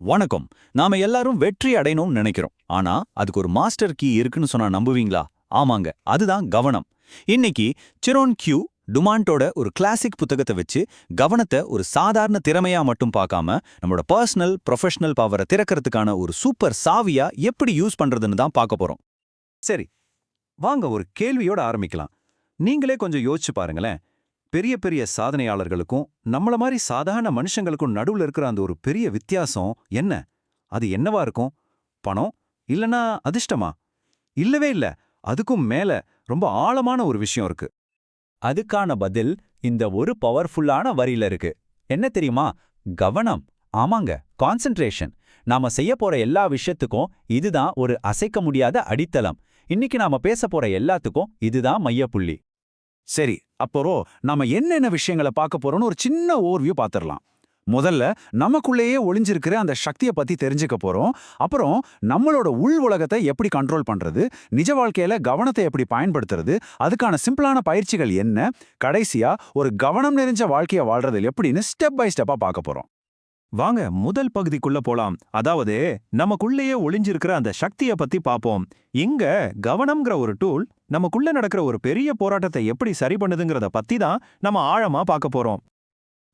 வணக்கம். நாம எல்லாரும் வெற்றி அடையணும்னு நினைக்கிறோம். ஆனா அதுக்கு ஒரு மாஸ்டர் கீ இருக்குன்னு சொன்னா நம்புவீங்களா? ஆமாங்க அதுதான் கவனம். இன்னைக்கு சிரோன் கியூ டுமாண்டோட ஒரு கிளாசிக் புத்தகத்தை வச்சு கவனத்தை ஒரு சாதாரண திறமையா மட்டும் பார்க்காம நம்மளோட பர்சனல் ப்ரொஃபஷனல் பவரை திறக்கிறதுக்கான ஒரு சூப்பர் சாவியா எப்படி யூஸ் பண்றதுன்னு தான் பார்க்க போறோம். சரி வாங்க ஒரு கேள்வியோட ஆரம்பிக்கலாம். நீங்களே கொஞ்சம் யோசிச்சு பாருங்களேன். பெரிய பெரிய சாதனையாளர்களுக்கும் நம்மள மாதிரி சாதாரண மனுஷங்களுக்கும் நடுவுல இருக்கிற அந்த ஒரு பெரிய வித்தியாசம் என்ன? அது என்னவா இருக்கும்? பணம்? இல்லனா அதிர்ஷ்டமா? இல்லவே இல்ல. அதுக்கும் மேல ரொம்ப ஆழமான ஒரு விஷயம் இருக்கு. அதுக்கான பதில் இந்த ஒரு பவர்ஃபுல்லான வரியில இருக்கு. என்ன தெரியுமா? கவனம். ஆமாங்க கான்சென்ட்ரேஷன் நாம செய்ய போற எல்லா விஷயத்துக்கும் இதுதான் ஒரு அசைக்க முடியாத அடித்தளம். இன்னைக்கு நாம பேச போற எல்லாத்துக்கும் இதுதான் மையப்புள்ளி. சரி அப்போ நாம என்னென்ன விஷயங்களை பார்க்க போறோம்னு ஒரு சின்ன ஓவர்வியூ பார்த்துடலாம். முதல்ல நமக்குள்ளேயே ஒளிஞ்சிருக்கிற அந்த சக்தியை பத்தி தெரிஞ்சுக்க போறோம். அப்புறம் நம்மளோட உள் உலகத்தை எப்படி கண்ட்ரோல் பண்றது நிஜ வாழ்க்கையில கவனத்தை எப்படி பயன்படுத்துறது அதுக்கான சிம்பிளான பயிற்சிகள் என்ன கடைசியா ஒரு கவனம் நிறைஞ்ச வாழ்க்கையை வாழ்றது எப்படின்னு ஸ்டெப் பை ஸ்டெப்பா பார்க்க போறோம். வாங்க முதல் பகுதிக்குள்ள போலாம். அதாவது நமக்குள்ளேயே ஒளிஞ்சிருக்கிற அந்த சக்தியை பத்தி பாப்போம். இங்க கவனம்ங்கிற ஒரு டூல் நமக்குள்ள நடக்கிற ஒரு பெரிய போராட்டத்தை எப்படி சரி பண்ணுதுங்கிறத பத்தி தான் நம்ம ஆழமா பார்க்க போறோம்.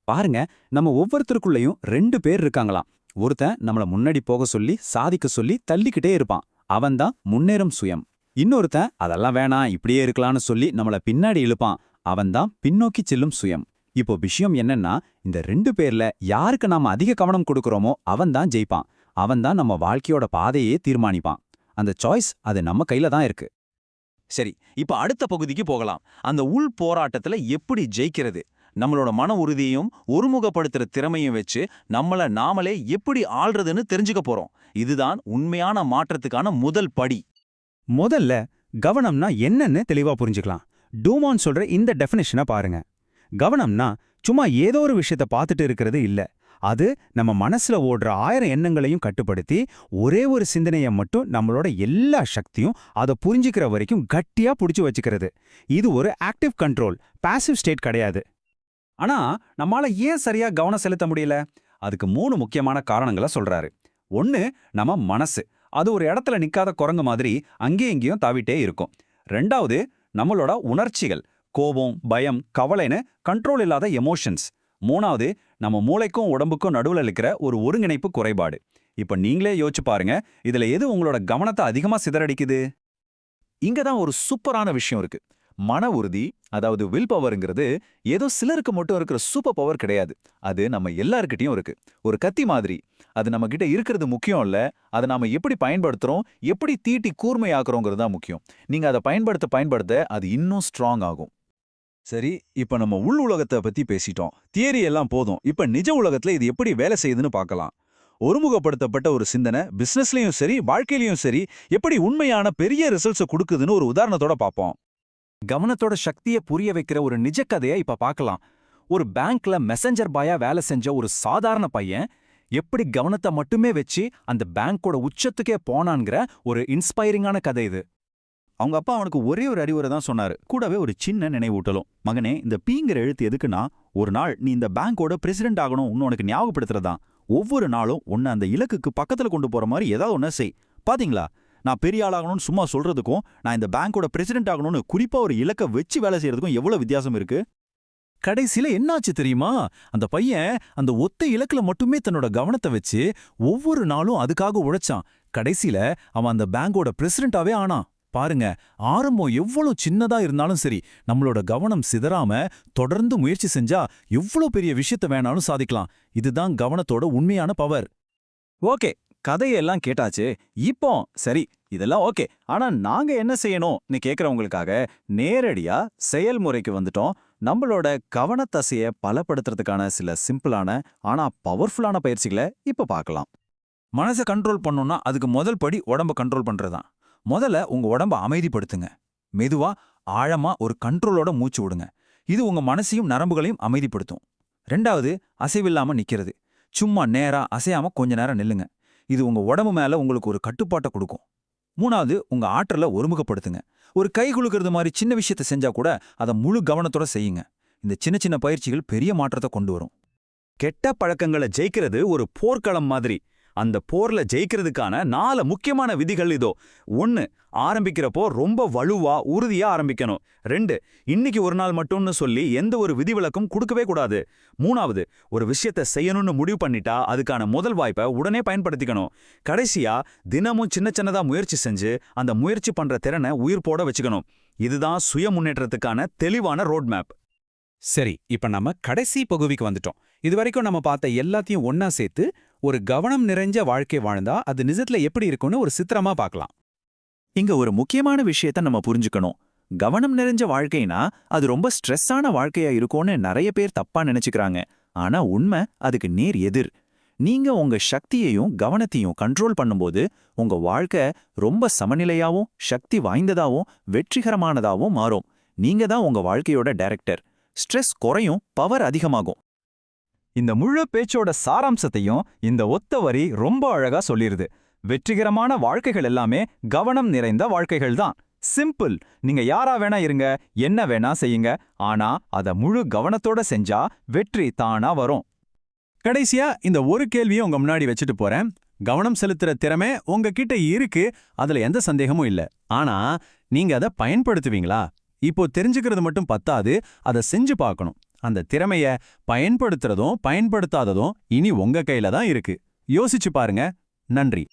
பாருங்க நம்ம ஒவ்வொருத்தருக்குள்ளேயும் ரெண்டு பேர் இருக்காங்களாம். ஒருத்தன் நம்மள முன்னாடி போக சொல்லி சாதிக்க சொல்லி தள்ளிக்கிட்டே இருப்பான். அவன்தான் முன்னேறும் சுயம். இன்னொருத்தன் அதெல்லாம் வேணாம் இப்படியே இருக்கலாம்னு சொல்லி நம்மள பின்னாடி இழுப்பான். அவன்தான் பின்னோக்கி செல்லும் சுயம். இப்போ விஷயம் என்னன்னா இந்த ரெண்டு பேர்ல யாருக்கு நாம அதிக கவனம் கொடுக்கறோமோ அவன்தான் ஜெயிப்பான். அவன்தான் நம்ம வாழ்க்கையோட பாதையே தீர்மானிப்பான். அந்த சாய்ஸ் அது நம்ம கையில தான் இருக்கு. சரி இப்ப அடுத்த பகுதிக்கு போகலாம். அந்த உள் போராட்டத்துல எப்படி ஜெயிக்கிறது? நம்மளோட மன உறுதியையும் ஒருமுகப்படுத்துற திறமையும் வச்சு நம்மள நாமளே எப்படி ஆள்றதுன்னு தெரிஞ்சுக்க போறோம். இதுதான் உண்மையான மாற்றத்துக்கான முதல் படி. முதல்ல கவனம்னா என்னன்னு தெளிவா புரிஞ்சுக்கலாம். டூமான் சொல்ற இந்த டெஃபினேஷனை பாருங்க. கவனம்னா சும்மா ஏதோ ஒரு விஷயத்த பார்த்துட்டு இருக்கிறது இல்ல. அது நம்ம மனசுல ஓடுற ஆயிரம் எண்ணங்களையும் கட்டுப்படுத்தி ஒரே ஒரு சிந்தனையை மட்டும் நம்மளோட எல்லா சக்தியும் அதை புரிஞ்சுக்கிற வரைக்கும் கட்டியா புடிச்சு வச்சுக்கிறது. இது ஒரு ஆக்டிவ் கண்ட்ரோல் பாசிவ் ஸ்டேட் கிடையாது. ஆனா நம்மால ஏன் சரியா கவனம் செலுத்த முடியல? அதுக்கு மூணு முக்கியமான காரணங்களை சொல்றாரு. ஒன்னு நம்ம மனசு. அது ஒரு இடத்துல நிக்காத குரங்கு மாதிரி அங்கேயும் இங்கேயும் தாவிட்டே இருக்கும். ரெண்டாவது நம்மளோட உணர்ச்சிகள். கோபம் பயம் கவலைன்னு கண்ட்ரோல் இல்லாத எமோஷன்ஸ் மூணாவது நம்ம மூளைக்கும் உடம்புக்கும் நடுவுல இருக்கிற ஒரு ஒருங்கிணைப்பு குறைபாடு. இப்ப நீங்களே யோசிச்சு பாருங்க இதுல எது உங்களோட கவனத்தை அதிகமா சிதறடிக்குது? இங்க தான் ஒரு சூப்பரான விஷயம் இருக்கு. மன உறுதி அதாவது வில் பவருங்கிறது ஏதோ சிலருக்கு மட்டும் இருக்கிற சூப்பர் பவர் கிடையாது. அது நம்ம எல்லாருக்கிட்டையும் இருக்கு. ஒரு கத்தி மாதிரி அது நம்ம கிட்ட இருக்கிறது முக்கியம் இல்ல அதை நாம எப்படி பயன்படுத்துறோம் எப்படி தீட்டி கூர்மையாக்குறோங்கிறது தான் முக்கியம். நீங்க அதை பயன்படுத்த பயன்படுத்த அது இன்னும் ஸ்ட்ராங் ஆகும். சரி இப்ப நம்ம உள் உலகத்தை பத்தி பேசிட்டோம். தியரி எல்லாம் போதும். இப்ப நிஜ உலகத்துல இது எப்படி வேலை செய்யுதுன்னு பார்க்கலாம். ஒருமுகப்படுத்தப்பட்ட ஒரு சிந்தனை பிசினஸ்லயும் சரி வாழ்க்கையிலயும் சரி எப்படி உண்மையான பெரிய ரிசல்ட்ஸை கொடுக்குதுன்னு ஒரு உதாரணத்தோட பார்ப்போம். கவனத்தோட சக்தியை புரிய வைக்கிற ஒரு நிஜ கதையை இப்ப பார்க்கலாம். ஒரு பேங்க்ல மெசஞ்சர் பாயா வேலை செஞ்ச ஒரு சாதாரண பையன் எப்படி கவனத்தை மட்டுமே வச்சு அந்த பேங்கோட உச்சத்துக்கே போனான்ங்கிற ஒரு இன்ஸ்பைரிங்கான கதை இது. அவங்க அப்பா அவனுக்கு ஒரே ஒரு அறிவுரை தான் சொன்னாரு. கூடவே ஒரு சின்ன நினைவூட்டலும். மகனே இந்த பீங்கிற எழுத்து எதுக்குன்னா ஒரு நாள் நீ இந்த பேங்கோட பிரசிடென்ட் ஆகணும் உன்னு உனக்கு ஞாபகப்படுத்துறதான் ஒவ்வொரு நாளும் உன்னை அந்த இலக்குக்கு பக்கத்துல கொண்டு போற மாதிரி ஏதாவது ஒன்ன செய். பாத்தீங்களா? நான் பெரிய ஆளாகணும்னு சும்மா சொல்றதுக்கும் நான் இந்த பேங்கோட பிரசிடென்ட் ஆகணும்னு குறிப்பா ஒரு இலக்கை வச்சு வேலை செய்யறதுக்கும் எவ்வளவு வித்தியாசம் இருக்கு? கடைசியில என்னாச்சு தெரியுமா? அந்த பையன் அந்த ஒத்த இலக்குல மட்டுமே தன்னோட கவனத்தை வச்சு ஒவ்வொரு நாளும் அதுக்காக உழைச்சான். கடைசியில அவன் அந்த பேங்கோட பிரசிடென்டாவே ஆனான். பாருங்க ஆரம்பம் எவ்வளவு சின்னதா இருந்தாலும் சரி நம்மளோட கவனம் சிதறாம தொடர்ந்து முயற்சி செஞ்சா எவ்வளவு பெரிய விஷயத்த வேணாலும் சாதிக்கலாம். இதுதான் கவனத்தோட உண்மையான பவர் ஓகே கதையெல்லாம் கேட்டாச்சு. இப்போ சரி இதெல்லாம் ஓகே. ஆனா நாங்க என்ன செய்யணும்னு கேட்கறவங்களுக்காக நேரடியா செயல்முறைக்கு வந்துட்டோம். நம்மளோட கவனத்தசைய பலப்படுத்துறதுக்கான சில சிம்பிளான ஆனா பவர்ஃபுல்லான பயிற்சிகளை இப்ப பார்க்கலாம். மனசை கண்ட்ரோல் பண்ணோம்னா அதுக்கு முதல் படி உடம்ப கண்ட்ரோல் பண்றதுதான். முதல்ல உங்க உடம்ப அமைதிப்படுத்துங்க. மெதுவா ஆழமா ஒரு கண்ட்ரோலோட மூச்சு விடுங்க. இது உங்க மனசையும் நரம்புகளையும் அமைதிப்படுத்தும். ரெண்டாவது அசைவில்லாம நிக்கிறது. சும்மா நேரா அசையாம கொஞ்ச நேரம் நில்லுங்க. இது உங்க உடம்பு மேல உங்களுக்கு ஒரு கட்டுப்பாட்டை கொடுக்கும். மூணாவது உங்க ஆற்றலை ஒருமுகப்படுத்துங்க. ஒரு கை குலுக்கிறது மாதிரி சின்ன விஷயத்தை செஞ்சா கூட அதை முழு கவனத்தோட செய்யுங்க. இந்த சின்ன சின்ன பயிற்சிகள் பெரிய மாற்றத்தை கொண்டு வரும். கெட்ட பழக்கங்களை ஜெயிக்கிறது ஒரு போர்க்களம் மாதிரி. அந்த போர்ல ஜெயிக்கிறதுக்கான நாலு முக்கியமான விதிகள் இதோ. ஒன்னு ஆரம்பிக்கிறப்போ ரொம்ப வலுவா உறுதியா ஆரம்பிக்கணும். ரெண்டு இன்னைக்கு ஒரு நாள் மட்டும்னு சொல்லி எந்த ஒரு விதிவிலக்கும் கொடுக்கவே கூடாது. மூணாவது ஒரு விஷயத்தை செய்யணும்னு முடிவு பண்ணிட்டா அதுக்கான முதல் வாய்ப்பை உடனே பயன்படுத்திக்கணும். கடைசியா தினமும் சின்ன சின்னதா முயற்சி செஞ்சு அந்த முயற்சி பண்ற திறனை உயிர் போட வச்சுக்கணும். இதுதான் சுய முன்னேற்றத்துக்கான தெளிவான ரோட் மேப் சரி இப்ப நம்ம கடைசி பகுதிக்கு வந்துட்டோம். இதுவரைக்கும் நம்ம பார்த்த எல்லாத்தையும் ஒன்னா சேர்த்து ஒரு கவனம் நிறைஞ்ச வாழ்க்கை வாழ்ந்தா அது நிஜத்துல எப்படி இருக்கும்னு ஒரு சித்திரமா பார்க்கலாம். இங்க ஒரு முக்கியமான விஷயத்த நம்ம புரிஞ்சுக்கணும். கவனம் நிறைஞ்ச வாழ்க்கைனா அது ரொம்ப ஸ்ட்ரெஸ்ஸான வாழ்க்கையா இருக்கும்னு நிறைய பேர் தப்பா நினைச்சுக்கிறாங்க. ஆனா உண்மை அதுக்கு நேர் எதிர். நீங்க உங்க சக்தியையும் கவனத்தையும் கண்ட்ரோல் பண்ணும்போது உங்க வாழ்க்கை ரொம்ப சமநிலையாவும் சக்தி வாய்ந்ததாவும் வெற்றிகரமானதாவும் மாறும். நீங்க தான் உங்க வாழ்க்கையோட டைரக்டர் ஸ்ட்ரெஸ் குறையும் பவர் அதிகமாகும். இந்த முழு பேச்சோட சாராம்சத்தையும் இந்த ஒத்த வரி ரொம்ப அழகா சொல்லிருது. வெற்றிகரமான வாழ்க்கைகள் எல்லாமே கவனம் நிறைந்த வாழ்க்கைகள் தான். சிம்பிள். நீங்க யாரா வேணா இருங்க என்ன வேணா செய்யுங்க. ஆனா அத முழு கவனத்தோட செஞ்சா வெற்றி தானா வரும். கடைசியா இந்த ஒரு கேள்வியை உங்க முன்னாடி வச்சுட்டு போறேன். கவனம் செலுத்துற திறமை உங்ககிட்ட இருக்கு அதுல எந்த சந்தேகமும் இல்ல. ஆனா நீங்க அதை பயன்படுத்துவீங்களா? இப்போ தெரிஞ்சுக்கிறது மட்டும் பத்தாது அதை செஞ்சு பார்க்கணும். அந்த திறமைய பயன்படுத்துறதும் பயன்படுத்தாததும் இனி உங்க கையில தான் இருக்கு. யோசிச்சு பாருங்க. நன்றி.